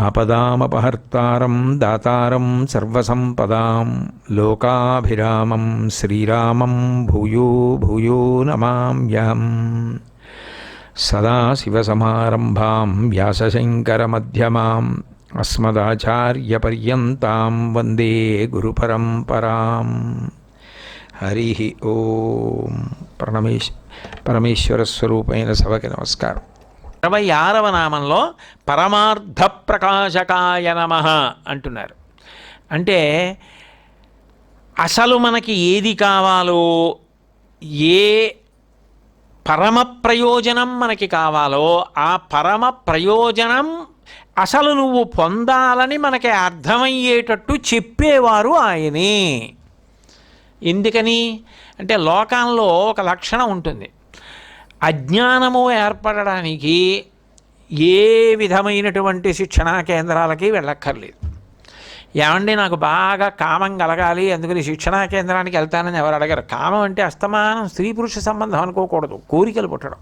ఆపదామపహర్తారం దాతారం సర్వసంపదాం లోకాభిరామం శ్రీరామం భూయో భూయో నమామ్యహం. సదాశివసమారంభాం వ్యాసశంకరమధ్యమాం అస్మదాచార్యపర్యంతం వందే గురుపరంపరాం. హరి ఓం. పరమేశ్ పరమేశ్వరస్వరూపైన సభకి నమస్కారం. ఇరవై ఆరవ నామంలో పరమార్థ ప్రకాశకాయ నమ అంటున్నారు. అంటే అసలు మనకి ఏది కావాలో ఏ పరమ ప్రయోజనం మనకి కావాలో ఆ పరమ ప్రయోజనం అసలు నువ్వు పొందాలని మనకి అర్థమయ్యేటట్టు చెప్పేవారు ఆయనే. ఎందుకని? అంటే లోకంలో ఒక లక్షణం ఉంటుంది. అజ్ఞానము ఏర్పడడానికి ఏ విధమైనటువంటి శిక్షణా కేంద్రాలకి వెళ్ళక్కర్లేదు. ఏమండి నాకు బాగా కామం కలగాలి అందుకని శిక్షణా కేంద్రానికి వెళ్తానని ఎవరు అడగరు. కామం అంటే అస్తమానం స్త్రీ పురుష సంబంధం అనుకోకూడదు. కోరికలు పుట్టడం.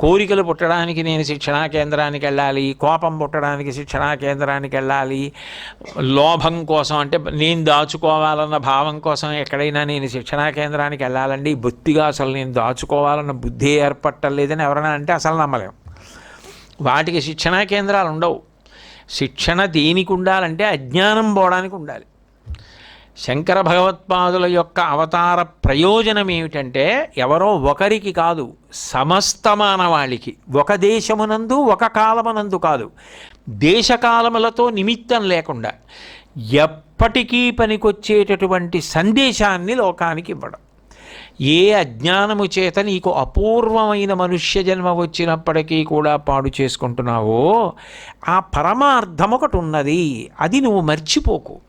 కోరికలు పుట్టడానికి నేను శిక్షణా కేంద్రానికి వెళ్ళాలి కోపం పుట్టడానికి శిక్షణా కేంద్రానికి వెళ్ళాలి లోభం కోసం అంటే నేను దాచుకోవాలన్న భావం కోసం ఎక్కడైనా నేను శిక్షణా కేంద్రానికి వెళ్ళాలండి. బొత్తిగా అసలు నేను దాచుకోవాలన్న బుద్ధి ఏర్పట్టలేదని ఎవరైనా అంటే అసలు నమ్మలేం. వాటికి శిక్షణా కేంద్రాలు ఉండవు. శిక్షణ దేనికి ఉండాలంటే అజ్ఞానం పోవడానికి ఉండాలి. శంకర భగవత్పాదుల యొక్క అవతార ప్రయోజనం ఏమిటంటే ఎవరో ఒకరికి కాదు సమస్త మానవాళికి ఒక దేశమునందు ఒక కాలమునందు కాదు దేశకాలములతో నిమిత్తం లేకుండా ఎప్పటికీ పనికొచ్చేటటువంటి సందేశాన్ని లోకానికి ఇవ్వడం. ఏ అజ్ఞానము చేత నీకు అపూర్వమైన మనుష్య జన్మ వచ్చినప్పటికీ కూడా పాడు చేసుకుంటున్నావో ఆ పరమార్థం ఒకటి ఉన్నది. అది నువ్వు మర్చిపోకు.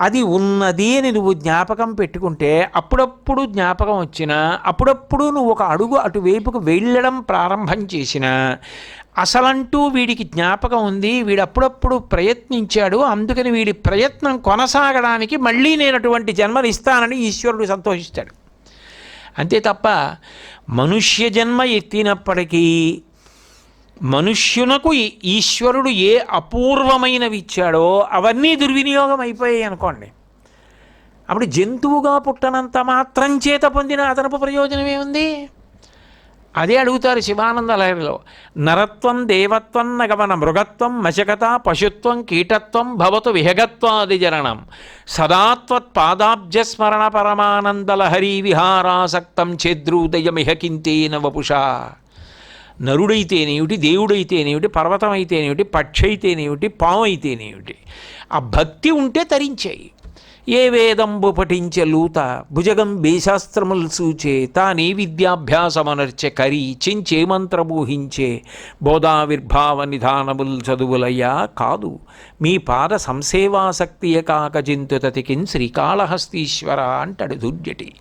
అది ఉన్నది అని నువ్వు జ్ఞాపకం పెట్టుకుంటే అప్పుడప్పుడు జ్ఞాపకం వచ్చినా అప్పుడప్పుడు నువ్వు ఒక అడుగు అటువైపుకు వెళ్ళడం ప్రారంభం చేసినా అసలంటూ వీడికి జ్ఞాపకం ఉంది. వీడు అప్పుడప్పుడు ప్రయత్నించాడు. అందుకని వీడి ప్రయత్నం కొనసాగడానికి మళ్ళీ నేను అటువంటి జన్మలు ఇస్తానని ఈశ్వరుడు సంతోషిస్తాడు. అంతే తప్ప మనుష్య జన్మ ఎత్తినప్పటికీ మనుష్యునకు ఈశ్వరుడు ఏ అపూర్వమైనవి ఇచ్చాడో అవన్నీ దుర్వినియోగం అయిపోయాయి అనుకోండి. అప్పుడు జంతువుగా పుట్టనంత మాత్రం చేత పొందిన అదనపు ప్రయోజనం ఏముంది అదే అడుగుతారు శివానంద లహరిలో నరత్వం దేవత్వం నగమన మృగత్వం మశకత పశుత్వం కీటత్వం భవతు విహగత్వాది జరణం సదాత్వత్పాదాబ్జస్మరణ పరమానందలహరి విహారాసక్తం ఛేద్రూదయమిహ కింతేన వపుషా. నరుడైతేనేమిటి దేవుడైతేనేమిటి పర్వతం అయితేనేమిటి పక్షి అయితేనేమిటి పాము అయితేనేమిటి ఆ భక్తి ఉంటే తరించాయి. ఏ వేదంబు పఠించే లూత భుజగం బేశాస్త్రములు సూచే తానే విద్యాభ్యాసమనర్చె కరి చించే మంత్రమూహించే బోధావిర్భావ నిధానముల్ చదువులయ్యా కాదు. మీ పాద సంసేవాసక్తియ కాక జింతుతతికిన్ శ్రీకాళహస్తీశ్వర అంటాడు దుర్జటి.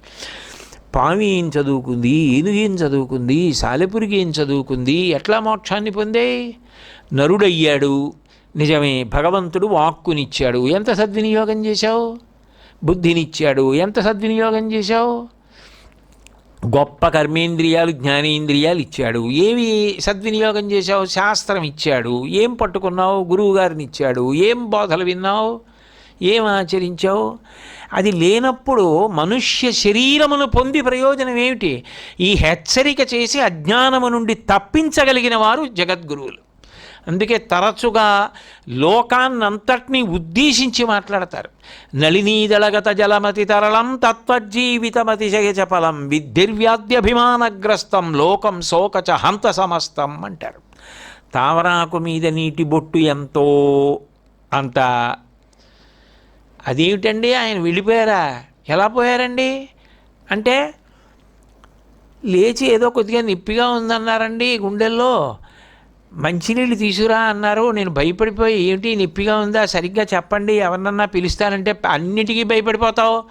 పామి ఏం చదువుకుంది ఏనుగు ఏం చదువుకుంది సాలెపురికి ఏం చదువుకుంది ఎట్లా మోక్షాన్ని పొందే? నరుడయ్యాడు. నిజమే భగవంతుడు వాక్కునిచ్చాడు. ఎంత సద్వినియోగం చేశావు? బుద్ధినిచ్చాడు. ఎంత సద్వినియోగం చేశావు? గొప్ప కర్మేంద్రియాలు జ్ఞానేంద్రియాలు ఇచ్చాడు. ఏవి సద్వినియోగం చేశావు? శాస్త్రం ఇచ్చాడు. ఏం పట్టుకున్నావు? గురువు గారిని ఇచ్చాడు. ఏం బోధలు విన్నావు? ఏం ఆచరించావు? అది లేనప్పుడు మనుష్య శరీరమును పొంది ప్రయోజనం ఏమిటి? ఈ హెచ్చరిక చేసి అజ్ఞానము నుండి తప్పించగలిగిన వారు జగద్గురువులు. అందుకే తరచుగా లోకాన్నంతటినీ ఉద్దేశించి మాట్లాడతారు. నళినీదళగత జలమతి తరళం తత్వజీవితమతిశయ చపలం విద్ధిర్వ్యాధ్యభిమానగ్రస్తం లోకం శోకచ హంత సమస్తం అంటారు. తావరాకు మీద నీటి బొట్టు ఎంతో అంత. అదేమిటండి ఆయన వెళ్ళిపోయారా? ఎలా పోయారండి? అంటే లేచి ఏదో కొద్దిగా నిప్పిగా ఉందన్నారండి గుండెల్లో. మంచినీళ్ళు తీసుకురా అన్నారు. నేను భయపడిపోయి ఏమిటి నిప్పిగా ఉందా? సరిగ్గా చెప్పండి. ఎవరినన్నా పిలుస్తానంటే అన్నిటికీ భయపడిపోతావు.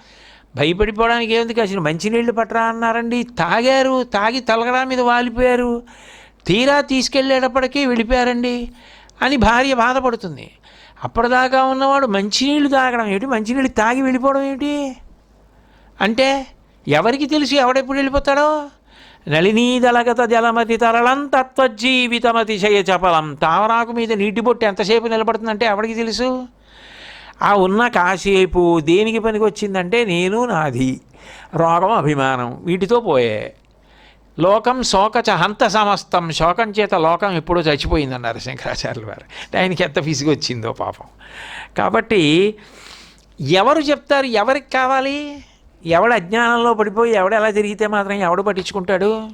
భయపడిపోవడానికి ఏముంది కాసిన మంచినీళ్ళు పట్టరా అన్నారండి. తాగారు. తాగి తలగడా మీద వాలిపోయారు. తీరా తీసుకెళ్ళేటప్పటికీ వెళ్ళిపోయారండి అని భార్య బాధపడుతుంది. అప్పటిదాకా ఉన్నవాడు మంచినీళ్ళు తాగడం ఏమిటి? మంచినీళ్ళు తాగి వెళ్ళిపోవడం ఏమిటి? అంటే ఎవరికి తెలుసు ఎవడెప్పుడు వెళ్ళిపోతాడో? నళినీదలగత జలమతి తరళం తత్వజీవితమతిశయ చపలం తావరాకు మీద నీటి బొట్టు ఎంతసేపు నిలబడుతుందంటే ఎవరికి తెలుసు? ఆ ఉన్న కాసేపు దేనికి పనికి వచ్చిందంటే నేను నాది. రోగం అభిమానం వీటితో పోయే. లోకం శోకచ హంత సమస్తం శోకం చేత లోకం ఎప్పుడో చచ్చిపోయిందన్నారు శంకరాచార్యులు వారు. ఆయనకి ఎంత ఫిసిగి వచ్చిందో పాపం. కాబట్టి ఎవరు చెప్తారు ఎవరికి కావాలి? ఎవడ అజ్ఞానంలో పడిపోయి ఎవడ ఎలా తిరిగితే మాత్రం ఎవడు పట్టించుకుంటాడు?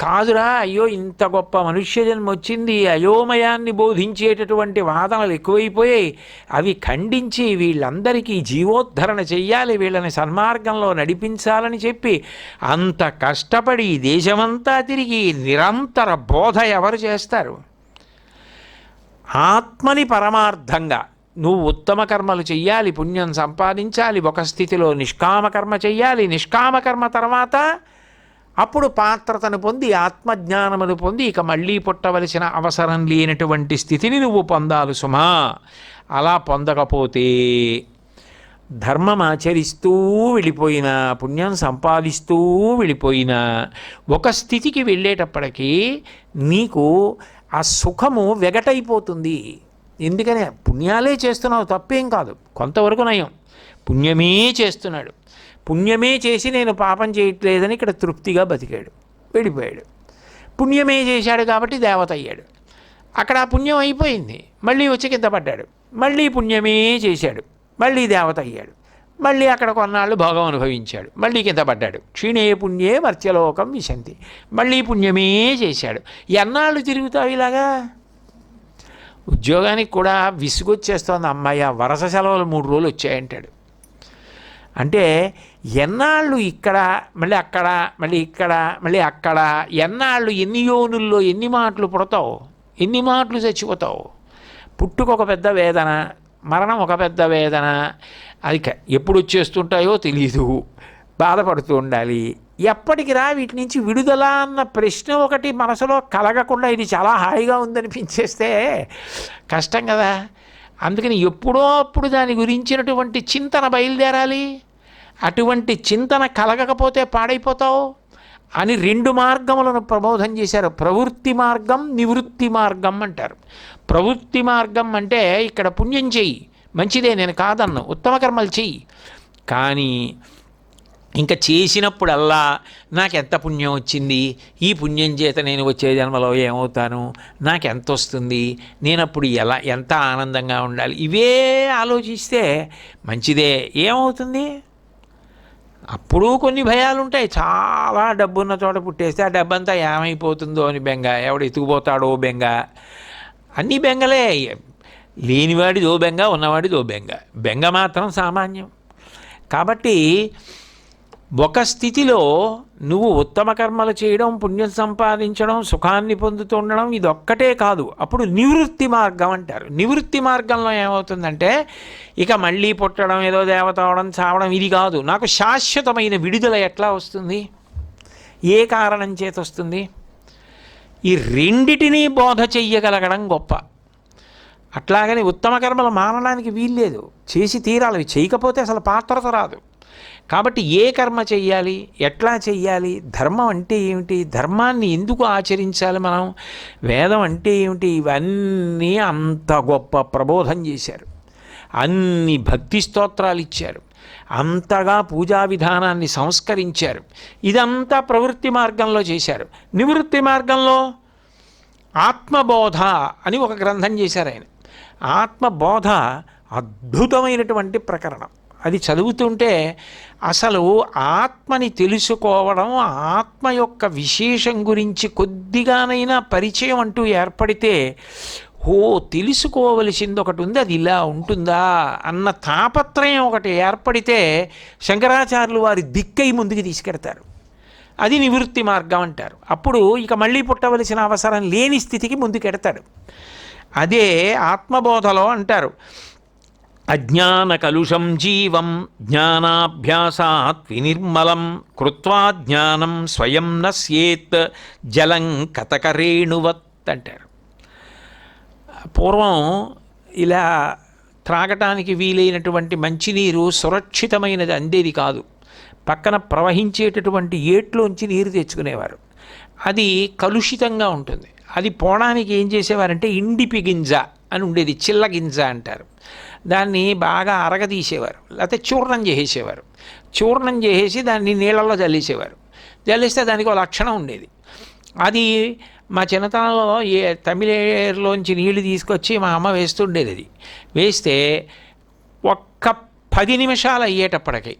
కాదురా అయ్యో ఇంత గొప్ప మనుష్య జన్మ వచ్చింది అయోమయాన్ని బోధించేటటువంటి వాదనలు ఎక్కువైపోయాయి. అవి ఖండించి వీళ్ళందరికీ జీవోద్ధరణ చెయ్యాలి వీళ్ళని సన్మార్గంలో నడిపించాలని చెప్పి అంత కష్టపడి దేశమంతా తిరిగి నిరంతర బోధ ఎవరు చేస్తారు? ఆత్మని పరమార్థంగా నువ్వు ఉత్తమ కర్మలు చెయ్యాలి పుణ్యం సంపాదించాలి ఒక స్థితిలో నిష్కామ కర్మ చెయ్యాలి నిష్కామ కర్మ తర్వాత అప్పుడు పాత్రతను పొంది ఆత్మజ్ఞానమును పొంది ఇక మళ్ళీ పుట్టవలసిన అవసరం లేనటువంటి స్థితిని నువ్వు పొందాలి సుమా. అలా పొందకపోతే ధర్మం ఆచరిస్తూ వెళ్ళిపోయినా పుణ్యం సంపాదిస్తూ వెళ్ళిపోయినా ఒక స్థితికి వెళ్ళేటప్పటికీ నీకు ఆ సుఖము వెగటైపోతుంది. ఎందుకని పుణ్యాలే చేస్తున్నావు తప్పేం కాదు. కొంతవరకు నయం. పుణ్యమే చేస్తున్నాడు. పుణ్యమే చేసి నేను పాపం చేయట్లేదని ఇక్కడ తృప్తిగా బతికాడు వెళ్ళిపోయాడు పుణ్యమే చేశాడు కాబట్టి దేవత అయ్యాడు. అక్కడ ఆ పుణ్యం అయిపోయింది. మళ్ళీ వచ్చి కింద పడ్డాడు. మళ్ళీ పుణ్యమే చేశాడు. మళ్ళీ దేవత అయ్యాడు. మళ్ళీ అక్కడ కొన్నాళ్ళు భోగం అనుభవించాడు. మళ్ళీ కింద పడ్డాడు. క్షీణే పుణ్యే మర్త్యలోకం విశంతి. మళ్ళీ పుణ్యమే చేశాడు. ఎన్నాళ్ళు తిరుగుతావు ఇలాగా? ఉద్యోగానికి కూడా విసుగొచ్చేస్తోంది అమ్మాయి. వరస సెలవులు మూడు రోజులు వచ్చాయంటాడు అంటే ఎన్నాళ్ళు ఇక్కడ మళ్ళీ అక్కడ మళ్ళీ ఇక్కడ మళ్ళీ అక్కడ ఎన్నాళ్ళు ఎన్ని యోనుల్లో ఎన్ని మాటలు పుడతావు? ఎన్ని మాటలు చచ్చిపోతావు? పుట్టుక ఒక పెద్ద వేదన మరణం ఒక పెద్ద వేదన అది ఎప్పుడు వచ్చేస్తుంటాయో తెలియదు బాధపడుతూ ఉండాలి. ఎప్పటికి రా వీటి నుంచి విడుదల అన్న ప్రశ్న ఒకటి మనసులో కలగకుండా ఇది చాలా హాయిగా ఉందనిపించేస్తే కష్టం కదా. అందుకని ఎప్పుడో అప్పుడు దాని గురించినటువంటి చింతన బయలుదేరాలి. అటువంటి చింతన కలగకపోతే పాడైపోతావు అని రెండు మార్గములను ప్రబోధం చేశారు. ప్రవృత్తి మార్గం నివృత్తి మార్గం అంటారు. ప్రవృత్తి మార్గం అంటే ఇక్కడ పుణ్యం చెయ్యి మంచిదే నేను కాదన్ను ఉత్తమ కర్మలు చెయ్యి. కానీ ఇంకా చేసినప్పుడల్లా నాకు ఎంత పుణ్యం వచ్చింది? ఈ పుణ్యం చేత నేను వచ్చే జన్మలో ఏమవుతాను? నాకు ఎంత వస్తుంది నేను అప్పుడు ఎలా ఎంత ఆనందంగా ఉండాలి? ఇవే ఆలోచిస్తే మంచిదే. ఏమవుతుంది? అప్పుడు కొన్ని భయాలు ఉంటాయి చాలా డబ్బున్న చోట పుట్టేస్తే ఆ డబ్బంతా ఏమైపోతుందో అని బెంగ. ఎవడు ఎత్తుకుపోతాడో బెంగ. అన్నీ బెంగలే. లేనివాడిదో బెంగ ఉన్నవాడిదో బెంగ. బెంగ మాత్రం సామాన్యం. కాబట్టి ఒక స్థితిలో నువ్వు ఉత్తమ కర్మలు చేయడం పుణ్యం సంపాదించడం సుఖాన్ని పొందుతూ ఉండడం ఇదొక్కటే కాదు. అప్పుడు నివృత్తి మార్గం అంటారు. నివృత్తి మార్గంలో ఏమవుతుందంటే ఇక మళ్ళీ పుట్టడం ఏదో దేవత అవడం చావడం ఇది కాదు. నాకు శాశ్వతమైన విడుదల ఎట్లా వస్తుంది? ఏ కారణం చేత వస్తుంది? ఈ రెండిటినీ బోధ చెయ్యగలగడం గొప్ప. అట్లాగని ఉత్తమ కర్మలు మానడానికి వీల్లేదు. చేసి తీరాలి. చేయకపోతే అసలు పాత్రత రాదు. కాబట్టి ఏ కర్మ చెయ్యాలి? ఎట్లా చెయ్యాలి? ధర్మం అంటే ఏమిటి? ధర్మాన్ని ఎందుకు ఆచరించాలి మనం? వేదం అంటే ఏమిటి? ఇవన్నీ అంత గొప్ప ప్రబోధం చేశారు. అన్ని భక్తి స్తోత్రాలు ఇచ్చారు. అంతగా పూజా విధానాన్ని సంస్కరించారు. ఇదంతా ప్రవృత్తి మార్గంలో చేశారు. నివృత్తి మార్గంలో ఆత్మబోధ అని ఒక గ్రంథం చేశారు ఆయన. ఆత్మబోధ అద్భుతమైనటువంటి ప్రకరణం. అది చదువుతుంటే అసలు ఆత్మని తెలుసుకోవడం ఆత్మ యొక్క విశేషం గురించి కొద్దిగానైనా పరిచయం అంటూ ఏర్పడితే ఓ తెలుసుకోవలసింది ఒకటి ఉంది అది ఇలా ఉంటుందా? అన్న తాపత్రయం ఒకటి ఏర్పడితే శంకరాచార్యులు వారి దిక్కై ముందుకు తీసుకెడతారు. అది నివృత్తి మార్గం అంటారు. అప్పుడు ఇక మళ్ళీ పుట్టవలసిన అవసరం లేని స్థితికి ముందుకెడతాడు అదే ఆత్మబోధలో అంటారు. అజ్ఞాన కలుషం జీవం జ్ఞానాభ్యాసాత్ వినిర్మలం కృత్వా జ్ఞానం స్వయం నస్యేత్ జలం కథకరేణువత్ అంటారు. పూర్వం ఇలా త్రాగటానికి వీలైనటువంటి మంచినీరు సురక్షితమైనది అందేది కాదు. పక్కన ప్రవహించేటటువంటి ఏట్లోంచి నీరు తెచ్చుకునేవారు. అది కలుషితంగా ఉంటుంది. అది పోవడానికి ఏం చేసేవారంటే ఇండిపి గింజ అని ఉండేది చిల్ల గింజ అంటారు. దాన్ని బాగా అరగదీసేవారు లేకపోతే చూర్ణం చేసేవారు చూర్ణం చేసేసి దాన్ని నీళ్ళల్లో చల్లేసేవారు చల్లిస్తే దానికి ఒక లక్షణం ఉండేది. అది మా చిన్నతనంలో ఏ తమిళేరులోంచి నీళ్ళు తీసుకొచ్చి మా అమ్మ వేస్తుండేది అది. వేస్తే ఒక్క పది నిమిషాలు అయ్యేటప్పటికి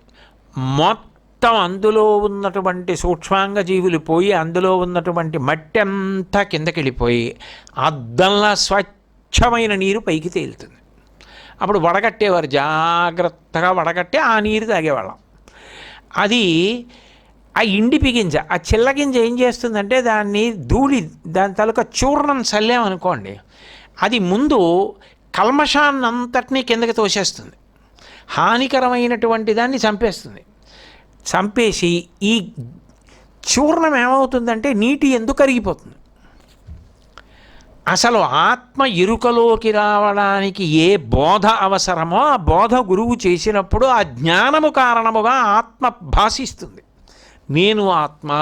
మొత్తం అందులో ఉన్నటువంటి సూక్ష్మాంగ జీవులు పోయి అందులో ఉన్నటువంటి మట్టి అంతా కిందకి వెళ్ళిపోయి అద్దంలా స్వచ్ఛమైన నీరు పైకి తేలుతుంది. అప్పుడు వడగట్టేవారు జాగ్రత్తగా వడగట్టి ఆ నీరు తాగేవాళ్ళం. అది ఆ ఇండి పిగింజ ఆ చిల్ల గింజ ఏం చేస్తుందంటే దాన్ని ధూళి దాని తాలూకా చూర్ణం చల్లామనుకోండి అది ముందు కల్మషాన్నంతటినీ కిందకి తోసేస్తుంది. హానికరమైనటువంటి దాన్ని చంపేస్తుంది. చంపేసి ఈ చూర్ణం ఏమవుతుందంటే నీటి ఎందుకు కరిగిపోతుంది. అసలు ఆత్మ ఎరుకలోకి రావడానికి ఏ బోధ అవసరమో ఆ బోధ గురువు చేసినప్పుడు ఆ జ్ఞానము కారణముగా ఆత్మ భాషిస్తుంది. నేను ఆత్మ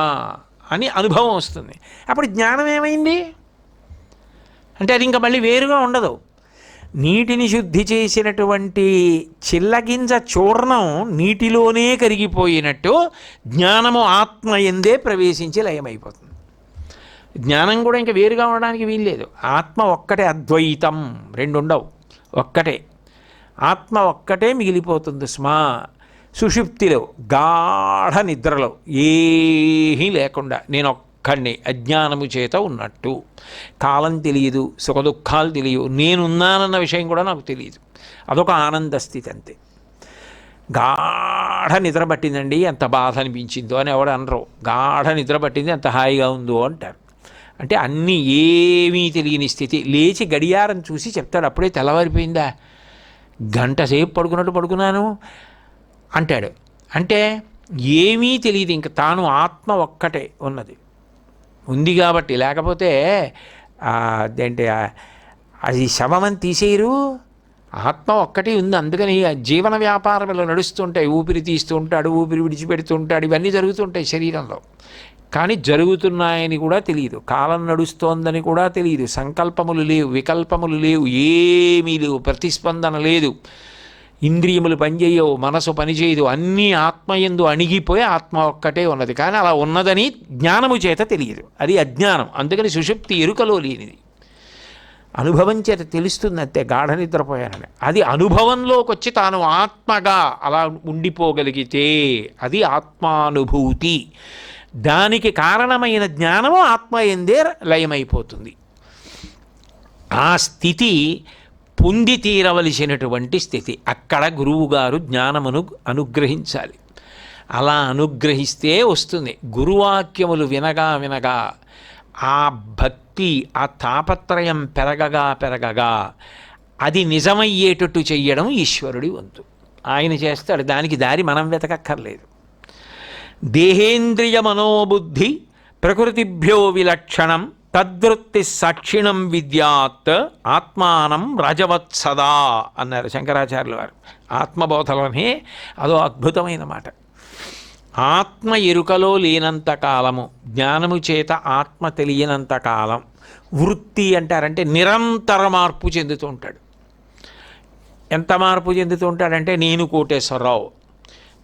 అని అనుభవం వస్తుంది. అప్పుడు జ్ఞానం ఏమైంది? అంటే అది ఇంకా మళ్ళీ వేరుగా ఉండదు. నీటిని శుద్ధి చేసినటువంటి చిల్లగింజ చూర్ణం నీటిలోనే కరిగిపోయినట్టు జ్ఞానము ఆత్మ ఎందే ప్రవేశించి లయమైపోతుంది. జ్ఞానం కూడా ఇంకా వేరుగా ఉండడానికి వీల్లేదు. ఆత్మ ఒక్కటే అద్వైతం రెండు ఉండవు ఒక్కటే. ఆత్మ ఒక్కటే మిగిలిపోతుంది స్మా. సుషుప్తిలో గాఢ నిద్రలో ఏమీ లేకుండా నేను ఒక్కడిని అజ్ఞానము చేత ఉన్నట్టు. కాలం తెలియదు సుఖదుఖాలు తెలియదు నేనున్నానన్న విషయం కూడా నాకు తెలియదు. అదొక ఆనంద స్థితి అంతే. గాఢ నిద్ర పట్టిందండి ఎంత బాధ అనిపించిందో అని ఎవడు అనరు. గాఢ నిద్ర పట్టింది ఎంత హాయిగా ఉందో అంటారు. అంటే అన్నీ ఏమీ తెలియని స్థితి. లేచి గడియారం చూసి చెప్తాడు అప్పుడే తెల్లవారిపోయిందా? గంట సేపు పడుకున్నట్టు పడుకున్నాను. అంటాడు. అంటే ఏమీ తెలియదు ఇంక తాను ఆత్మ ఒక్కటే ఉన్నది. ఉంది కాబట్టి లేకపోతే అదేంటి అది శవమని తీసేయరు. ఆత్మ ఒక్కటే ఉంది అందుకని జీవన వ్యాపారంలో నడుస్తుంటాయి. ఊపిరి తీస్తూ ఉంటాడు ఊపిరి విడిచిపెడుతూ ఉంటాడు. ఇవన్నీ జరుగుతుంటాయి శరీరంలో. కానీ జరుగుతున్నాయని కూడా తెలియదు. కాలం నడుస్తోందని కూడా తెలియదు. సంకల్పములు లేవు వికల్పములు లేవు ఏమీ లేవు ప్రతిస్పందన లేదు. ఇంద్రియములు పనిచేయవు మనసు పనిచేయదు అన్నీ ఆత్మయందు అణిగిపోయి ఆత్మ ఒక్కటే ఉన్నది. కానీ అలా ఉన్నదని జ్ఞానము చేత తెలియదు. అది అజ్ఞానం. అందుకని సుషుప్తి ఎరుకలో లేనిది. అనుభవం చేత తెలుస్తుంది అంతే గాఢ నిద్రపోయానని. అది అనుభవంలోకి వచ్చి తాను ఆత్మగా అలా ఉండిపోగలిగితే అది ఆత్మానుభూతి. దానికి కారణమైన జ్ఞానము ఆత్మ ఎందే లయమైపోతుంది. ఆ స్థితి పొంది తీరవలసినటువంటి స్థితి. అక్కడ గురువుగారు జ్ఞానమును అనుగ్రహించాలి. అలా అనుగ్రహిస్తే వస్తుంది. గురువాక్యములు వినగా వినగా ఆ భక్తి ఆ తాపత్రయం పెరగగా పెరగగా అది నిజమయ్యేటట్టు చెయ్యడం ఈశ్వరుడి వంతు. ఆయన చేస్తాడు. దానికి దారి మనం వెతకక్కర్లేదు. దేహేంద్రియ మనోబుద్ధి ప్రకృతిభ్యో విలక్షణం తద్వృత్తి సాక్షిణం విద్యాత్ ఆత్మానం రజవత్సదా అన్నారు శంకరాచార్యులు వారు. ఆత్మబోధలోనే అదో అద్భుతమైన మాట. ఆత్మ ఎరుకలో లేనంత కాలము జ్ఞానము చేత ఆత్మ తెలియనంత కాలం వృత్తి అంటారంటే నిరంతర మార్పు చెందుతూ ఉంటాడు. ఎంత మార్పు చెందుతూ ఉంటాడంటే నేను కోటేశ్వరరావు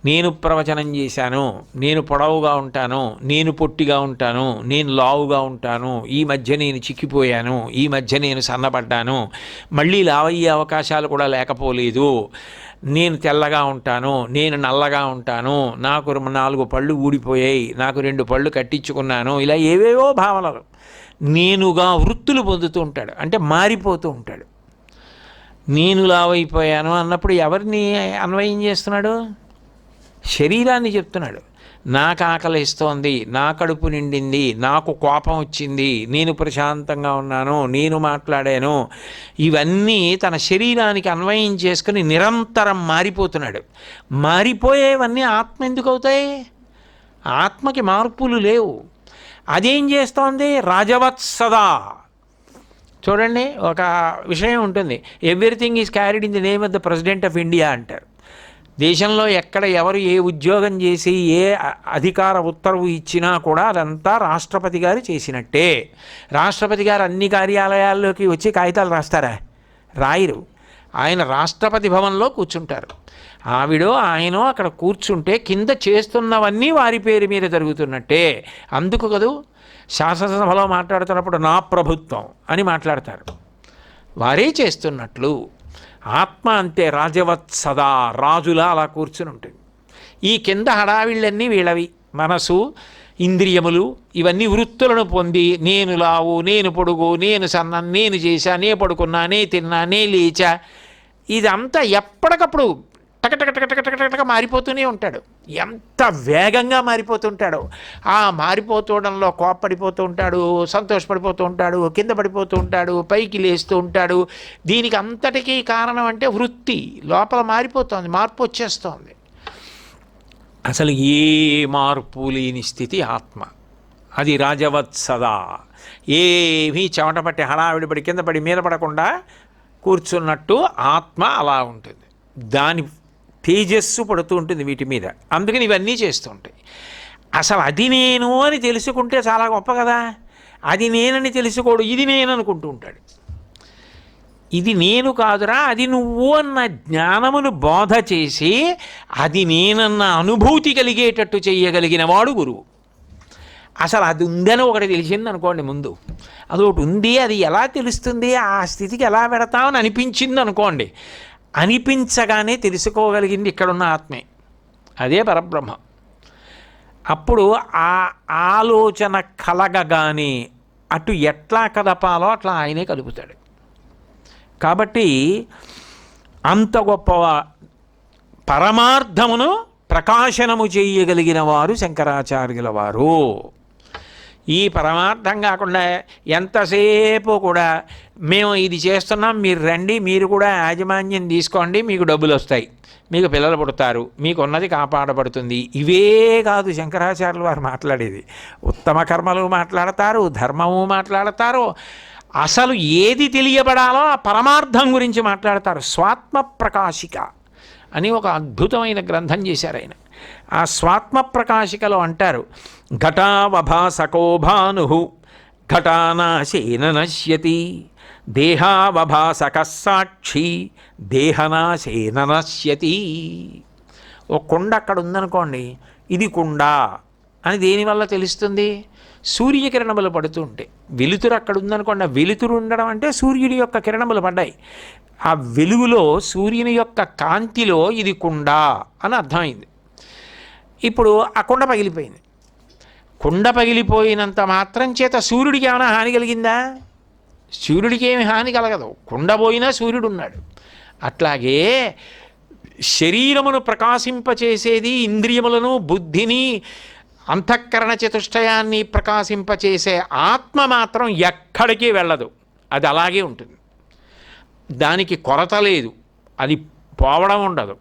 నేను ప్రవచనం చేశాను నేను పొడవుగా ఉంటాను నేను పొట్టిగా ఉంటాను నేను లావుగా ఉంటాను ఈ మధ్య నేను చిక్కిపోయాను ఈ మధ్య నేను సన్నబడ్డాను మళ్ళీ లావయ్యే అవకాశాలు కూడా లేకపోలేదు. నేను తెల్లగా ఉంటాను నేను నల్లగా ఉంటాను నాకు నాలుగు పళ్ళు ఊడిపోయాయి నాకు రెండు పళ్ళు కట్టించుకున్నాను ఇలా ఏవేవో భావనలు. నేనుగా వృత్తులు పొందుతూ ఉంటాడు అంటే మారిపోతూ ఉంటాడు. నేను లావైపోయాను అన్నప్పుడు ఎవరిని అన్వయం చేస్తున్నాడు? శరీరాన్ని చెప్తున్నాడు. నాకు ఆకలిస్తోంది నా కడుపు నిండింది నాకు కోపం వచ్చింది నేను ప్రశాంతంగా ఉన్నాను నేను మాట్లాడాను. ఇవన్నీ తన శరీరానికి అన్వయం చేసుకుని నిరంతరం మారిపోతున్నాడు. మారిపోయేవన్నీ ఆత్మ ఎందుకు అవుతాయి? ఆత్మకి మార్పులు లేవు. అదేం చేస్తోంది? రాజవత్సదా. చూడండి ఒక విషయం ఉంటుంది. Everything is carried in the name of the president of India అంటారు. దేశంలో ఎక్కడ ఎవరు ఏ ఉద్యోగం చేసి ఏ అధికార ఉత్తర్వు ఇచ్చినా కూడా అదంతా రాష్ట్రపతి గారు చేసినట్టే. రాష్ట్రపతి గారు అన్ని కార్యాలయాల్లోకి వచ్చి కాగితాలు రాస్తారా? రాయరు. ఆయన రాష్ట్రపతి భవన్లో కూర్చుంటారు. ఆవిడో ఆయనో అక్కడ కూర్చుంటే కింద చేస్తున్నవన్నీ వారి పేరు మీద జరుగుతున్నట్టే. అందుకు కదూ? శాసనసభలో మాట్లాడుతున్నప్పుడు నా ప్రభుత్వం అని మాట్లాడతారు. వారే చేస్తున్నట్లు. ఆత్మ అంతే రాజవత్సదా రాజులా అలా కూర్చుని ఉంటుంది. ఈ కింద హడావిళ్ళన్నీ వీళ్ళవి. మనసు ఇంద్రియములు ఇవన్నీ వృత్తులను పొంది నేను లావు నేను పొడుగు నేను సన్న నేను చేశా నే పడుకున్నా నే తిన్నా నే లేచా. ఇదంతా ఎప్పటికప్పుడు టక టక టక టక టక టక మారిపోతూనే ఉంటాడు. ఎంత వేగంగా మారిపోతుంటాడో. ఆ మారిపోతుండంలో కోప్పడిపోతూ ఉంటాడు సంతోషపడిపోతూ ఉంటాడు కింద పడిపోతూ ఉంటాడు పైకి లేస్తూ ఉంటాడు. దీనికి అంతటికీ కారణం అంటే వృత్తి. లోపల మారిపోతుంది మార్పు వచ్చేస్తోంది. అసలు ఏ మార్పు లేని స్థితి ఆత్మ. అది రాజవత్సదా. ఏమీ చెమట పట్టి హడావిడి పడి కింద పడి మీద పడకుండా కూర్చున్నట్టు ఆత్మ అలా ఉంటుంది. దాని తేజస్సు పడుతూ ఉంటుంది వీటి మీద. అందుకని ఇవన్నీ చేస్తూ ఉంటాయి. అసలు అది నేను అని తెలుసుకుంటే చాలా గొప్ప కదా. అది నేనని తెలుసుకోడు ఇది నేను అనుకుంటూ ఉంటాడు. ఇది నేను కాదురా అది నువ్వు అన్న జ్ఞానమును బోధ చేసి అది నేనన్న అనుభూతి కలిగేటట్టు చేయగలిగిన వాడు గురువు. అసలు అది ఉందని ఒకటి తెలిసింది అనుకోండి ముందు. అది ఒకటి ఉంది అది ఎలా తెలుస్తుంది ఆ స్థితికి ఎలా పెడతామని అనిపించింది అనుకోండి. అనిపించగానే తెలుసుకోగలిగింది ఇక్కడున్న ఆత్మే. అదే పరబ్రహ్మ. అప్పుడు ఆ ఆలోచన కలగగానే అటు ఎట్లా కదపాలో అట్లా ఆయనే కలుపుతాడు కాబట్టి అంత గొప్ప పరమార్థమును ప్రకాశనము చేయగలిగిన వారు శంకరాచార్యుల వారు. ఈ పరమార్థం కాకుండా ఎంతసేపు కూడా మేము ఇది చేస్తున్నాం మీరు రండి మీరు కూడా యాజమాన్యం తీసుకోండి మీకు డబ్బులు వస్తాయి. మీకు పిల్లలు పుడతారు మీకు ఉన్నది కాపాడబడుతుంది. ఇవే కాదు శంకరాచార్యులు వారు మాట్లాడేది. ఉత్తమ కర్మలు మాట్లాడతారు ధర్మము మాట్లాడతారు. అసలు ఏది తెలియబడాలో ఆ పరమార్థం గురించి మాట్లాడతారు. స్వాత్మ ప్రకాశిక అని ఒక అద్భుతమైన గ్రంథం చేశారు ఆయన. ఆ స్వాత్మ ప్రకాశికలో అంటారు ఘటావభాసకో భాను ఘటానాశేన నశ్యతి దేహావభాసక సాక్షి దేహనాశేన నశ్యతి. ఓ కుండ అక్కడ ఉందనుకోండి ఇది కుండ అని దేనివల్ల తెలుస్తుంది? సూర్యకిరణములు పడుతుంటే. వెలుతురు అక్కడ ఉందనుకోండి ఆ వెలుతురు ఉండడం అంటే సూర్యుడి యొక్క కిరణములు పడ్డాయి. ఆ వెలుగులో సూర్యుని యొక్క కాంతిలో ఇది కుండ అని అర్థమైంది. ఇప్పుడు ఆ కుండ పగిలిపోయింది. కుండ పగిలిపోయినంత మాత్రం చేత సూర్యుడికి ఏమైనా హాని కలిగిందా? సూర్యుడికి ఏమి హాని కలగదు. కుండబోయినా సూర్యుడు ఉన్నాడు అట్లాగే శరీరమును ప్రకాశింపచేసేది ఇంద్రియములను బుద్ధిని అంతఃకరణ చతుష్టయాన్ని ప్రకాశింపచేసే ఆత్మ మాత్రం ఎక్కడికి వెళ్ళదు. అది అలాగే ఉంటుంది. దానికి కొరత లేదు. అది పోవడం ఉండదు.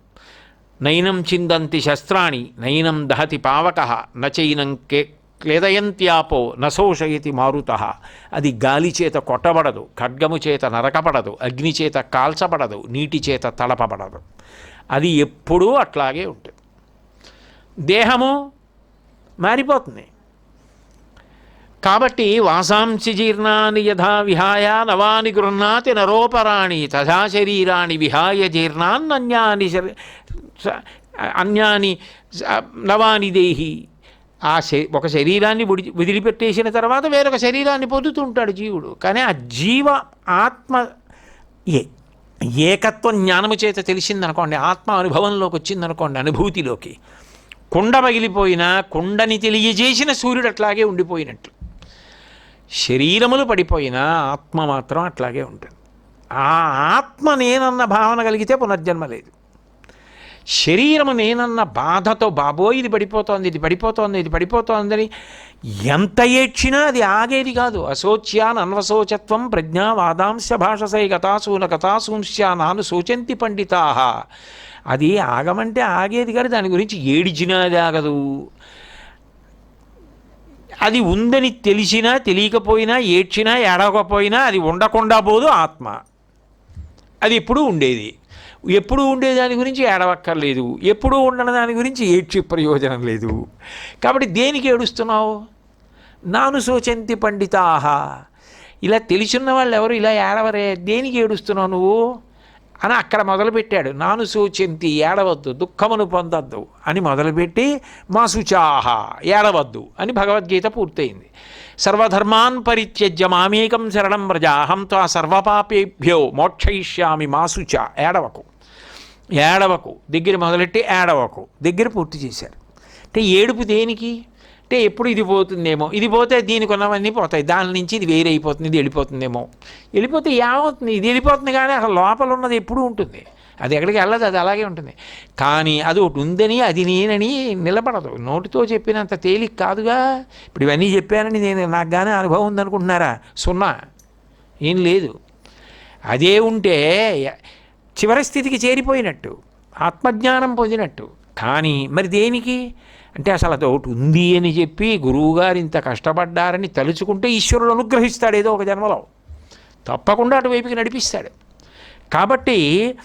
నైనం చిందంతి శస్త్రాణి నైనం దహతి పావక నచైనం కే క్లేదయంత్యాపో నశోషయతి మారుత. అది గాలి చేత కొట్టబడదు ఖడ్గము చేత నరకబడదు అగ్ని చేత కాల్చబడదు నీటి చేత తలపబడదు. అది ఎప్పుడూ అట్లాగే ఉంటుంది. దేహము మారిపోతుంది. కాబట్టి వాసాంసి జీర్ణాని యథా విహాయ నవాని గృహ్ణాతి నరోపరాణి తథా శరీరాణి విహాయ జీర్ణాన్నన్యాని అన్యాని నవాని దేహి. ఆ శరీ ఒక శరీరాన్ని విడి వదిలిపెట్టేసిన తర్వాత వేరొక శరీరాన్ని పొందుతూ ఉంటాడు జీవుడు. కానీ ఆ జీవ ఆత్మ ఏ ఏకత్వం జ్ఞానము చేత తెలిసిందనుకోండి ఆత్మ అనుభవంలోకి వచ్చిందనుకోండి అనుభూతిలోకి. కుండ పగిలిపోయినా కుండని తెలియజేసిన సూర్యుడు అట్లాగే ఉండిపోయినట్లు. శరీరములు పడిపోయినా ఆత్మ మాత్రం అట్లాగే ఉంటుంది. ఆ ఆత్మ నేనన్న భావన కలిగితే పునర్జన్మ లేదు. శరీరము నేనన్న బాధతో బాబో ఇది పడిపోతోంది ఇది పడిపోతోంది ఇది పడిపోతోందని ఎంత ఏడ్చినా అది ఆగేది కాదు. అశోచ్యాన్ అన్వశోచత్వం ప్రజ్ఞావాదాంశ భాషసై గతాసూన గతాసూంశ్యా నాను శోచంతి పండితా. అది ఆగమంటే ఆగేది కాదు దాని గురించి ఏడిచినా అది ఆగదు. అది ఉందని తెలిసినా తెలియకపోయినా ఏడ్చినా ఏడవకపోయినా అది ఉండకుండా పోదు ఆత్మ. అది ఎప్పుడూ ఉండేది. ఎప్పుడు ఉండే దాని గురించి ఏడవక్కర్లేదు. ఎప్పుడూ ఉండని దాని గురించి ఏడ్చి ప్రయోజనం లేదు. కాబట్టి దేనికి ఏడుస్తున్నావు? నాను శోచంతి పండితాహ. ఇలా తెలిసిన వాళ్ళు ఎవరు ఇలా ఏడవరే? దేనికి ఏడుస్తున్నావు నువ్వు? అని అక్కడ మొదలుపెట్టాడు. నాను శోచంతి ఏడవద్దు దుఃఖమును పొందద్దు అని మొదలుపెట్టి మా శుచాహ ఏడవద్దు అని భగవద్గీత పూర్తయింది. సర్వధర్మాన్ పరిత్యజ్య మామేకం శరణం వ్రజ త్వా సర్వపాపేభ్యో మోక్షయిష్యామి మా శుచ ఏడవకు. ఏడవకు. దగ్గర మొదలెట్టి ఏడవకు. దగ్గర పూర్తి చేశారు. అంటే ఏడుపు దేనికి? అంటే ఎప్పుడు ఇది పోతుందేమో. ఇది పోతే దీనికి ఉన్నవన్నీ పోతాయి. దాని నుంచి ఇది వేరే అయిపోతుంది ఇది వెళ్ళిపోతుందేమో. వెళ్ళిపోతే ఏమవుతుంది? ఇది వెళ్ళిపోతుంది కానీ అసలు లోపల ఉన్నది ఎప్పుడూ ఉంటుంది. అది ఎక్కడికి వెళ్ళదు అది అలాగే ఉంటుంది. కానీ అది ఒకటి ఉందని అది నేనని నిలబడదు. నోటితో చెప్పినంత తేలిక కాదుగా. ఇప్పుడు ఇవన్నీ చెప్పానని నేను నాకు కానీ అనుభవం ఉందనుకుంటున్నారా? సున్నా. ఏం లేదు. అదే ఉంటే చివరి స్థితికి చేరిపోయినట్టు ఆత్మజ్ఞానం పొందినట్టు. కానీ మరి దేనికి? అంటే అసలు అది ఒకటి ఉంది అని చెప్పి గురువుగారు ఇంత కష్టపడ్డారని తలుచుకుంటే ఈశ్వరుడు అనుగ్రహిస్తాడు ఏదో ఒక జన్మలో. తప్పకుండా అటువైపుకి నడిపిస్తాడు. కాబట్టి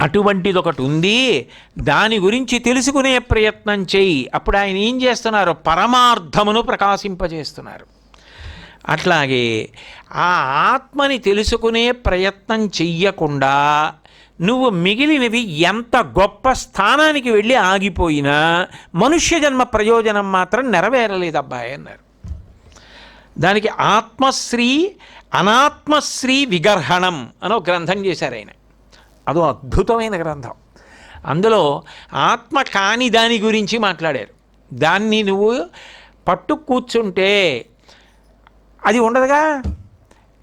అటువంటిది ఒకటి ఉంది. దాని గురించి తెలుసుకునే ప్రయత్నం చేయి. అప్పుడు ఆయన ఏం చేస్తున్నారు పరమార్థమును ప్రకాశింపజేస్తున్నారు. అట్లాగే ఆ ఆత్మని తెలుసుకునే ప్రయత్నం చెయ్యకుండా నువ్వు మిగిలినవి ఎంత గొప్ప స్థానానికి వెళ్ళి ఆగిపోయినా మనుష్య జన్మ ప్రయోజనం మాత్రం నెరవేరలేదు అబ్బాయి అన్నారు. దానికి ఆత్మశ్రీ అనాత్మశ్రీ విగర్హణం అని గ్రంథం చేశారు ఆయన. అదో అద్భుతమైన గ్రంథం. అందులో ఆత్మ కాని దాని గురించి మాట్లాడారు. దాన్ని నువ్వు పట్టు కూర్చుంటే అది ఉండదుగా.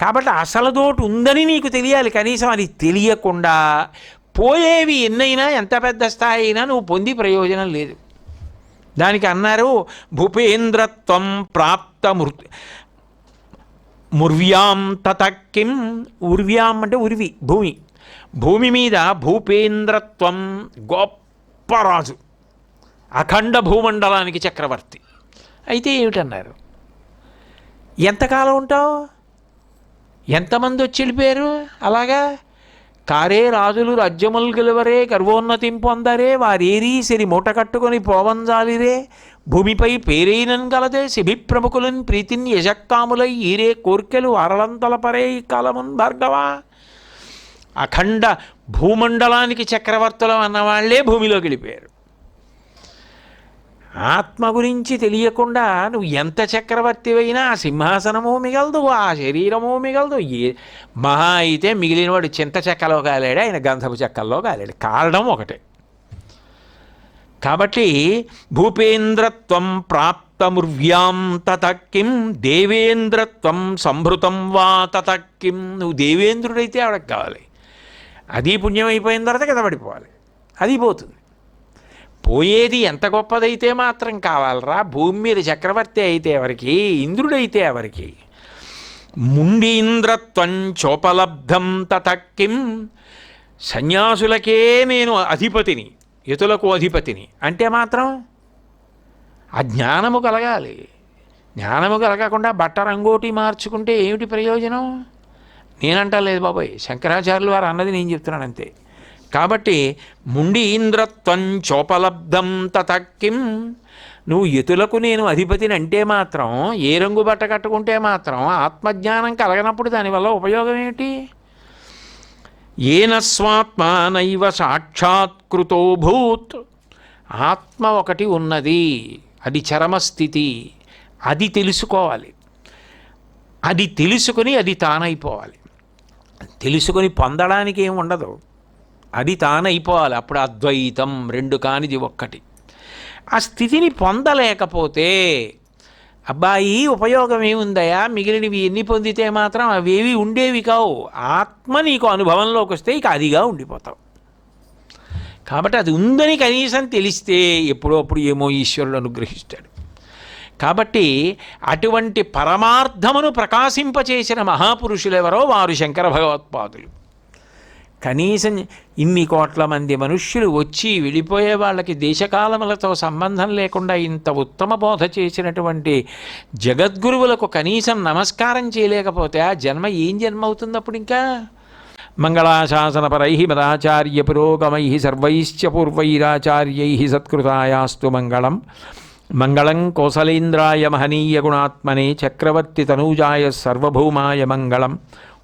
కాబట్టి అసలుదోటి ఉందని నీకు తెలియాలి. కనీసం అది తెలియకుండా పోయేవి ఎన్నైనా ఎంత పెద్ద స్థాయి అయినా నువ్వు పొంది ప్రయోజనం లేదు. దానికి అన్నారు భూపేంద్రత్వం ప్రాప్త మృత్ ముర్వ్యాం తతక్కిం ఉర్వ్యాం అంటే ఉరివి భూమి. భూమి మీద భూపేంద్రత్వం గొప్ప రాజు. అఖండ భూమండలానికి చక్రవర్తి. అయితే ఏమిటన్నారు? ఎంతకాలం ఉంటావు? ఎంతమంది వచ్చి వెళ్ళిపోయారు? అలాగా? కారే రాజులు రాజ్యములు గెలువరే గర్వోన్నతిం పొందరే వారేరీ సిరి మూట కట్టుకొని పోవంజాలిరే భూమిపై పేరైనన్ గలదే శిభి ప్రముఖులన్ ప్రీతిని యశక్కాములై ఈరే కోర్కెలు అరలంతలపరే ఈ కాలమున్ భార్గవా. అఖండ భూమండలానికి చక్రవర్తులం అన్నవాళ్ళే భూమిలో గెలిపారు ఆత్మ గురించి తెలియకుండా నువ్వు ఎంత చక్రవర్తివైనా ఆ సింహాసనము మిగలదు ఆ శరీరము మిగలదు. ఏ మహా అయితే మిగిలినవాడు చింత చెక్కలో కాలేడు ఆయన గంధపు చెక్కల్లో కాలేడు. కారణం ఒకటే. కాబట్టి భూపేంద్రత్వం ప్రాప్త తతక్కిం దేవేంద్రత్వం సంభృతం వా తతక్కిం నువ్వు దేవేంద్రుడైతే ఆవిడకి కావాలి. అది పుణ్యం అయిపోయిన తర్వాత కింద పడిపోవాలి. అది పోతుంది. పోయేది ఎంత గొప్పదైతే మాత్రం కావాలరా? భూమి మీద చక్రవర్తి అయితే ఎవరికి? ఇంద్రుడైతే ఎవరికి? ముండీంద్రత్వం చోపలబ్ధం తత సన్యాసులకే నేను అధిపతిని ఇతులకు అధిపతిని అంటే మాత్రం ఆ జ్ఞానము కలగాలి. జ్ఞానము కలగకుండా బట్ట రంగోటి మార్చుకుంటే ఏమిటి ప్రయోజనం? నేనంటలేదు బాబాయ్. శంకరాచార్యులు వారు అన్నది నేను చెప్తున్నాను అంతే. కాబట్టి ముండి చోపలబ్ధం తతక్కిం నువ్వు ఎతులకు నేను అధిపతిని అంటే మాత్రం ఏ రంగు బట్ట కట్టుకుంటే మాత్రం ఆత్మజ్ఞానం కలగనప్పుడు దానివల్ల ఉపయోగం ఏమిటి? ఏన స్వాత్మానైవ సాక్షాత్కృతోభూత్ ఆత్మ ఒకటి ఉన్నది అది చరమస్థితి అది తెలుసుకోవాలి. అది తెలుసుకుని అది తానైపోవాలి. తెలుసుకుని పొందడానికి ఏమి ఉండదు. అది తానైపోవాలి అప్పుడు అద్వైతం రెండు కానిది ఒక్కటి. ఆ స్థితిని పొందలేకపోతే అబ్బాయి ఉపయోగం ఏముందయా మిగిలినవి ఎన్ని పొందితే మాత్రం అవేవి ఉండేవి కావు. ఆత్మ నీకు అనుభవంలోకి వస్తే ఇక అదిగా ఉండిపోతావు. కాబట్టి అది ఉందని కనీసం తెలిస్తే ఎప్పుడప్పుడు ఏమో ఈశ్వరుడు అనుగ్రహిస్తాడు. కాబట్టి అటువంటి పరమార్థమును ప్రకాశింపచేసిన మహాపురుషులెవరో? వారు శంకర భగవత్పాదులు. కనీసం ఇన్ని కోట్ల మంది మనుష్యులు వచ్చి వెళ్ళిపోయే వాళ్ళకి దేశకాలములతో సంబంధం లేకుండా ఇంత ఉత్తమ బోధ చేసినటువంటి జగద్గురువులకు కనీసం నమస్కారం చేయలేకపోతే ఆ జన్మ ఏం జన్మ అవుతుంది అప్పుడు ఇంకా? మంగళాశాసనపరై మదాచార్య పురోగమై సర్వైశ్చ పూర్వైరాచార్యై సత్కృతాయాస్తు మంగళం. మంగళం కోసలేంద్రాయ మహనీయ గుణాత్మనే చక్రవర్తి తనూజాయ సర్వభౌమాయ మంగళం.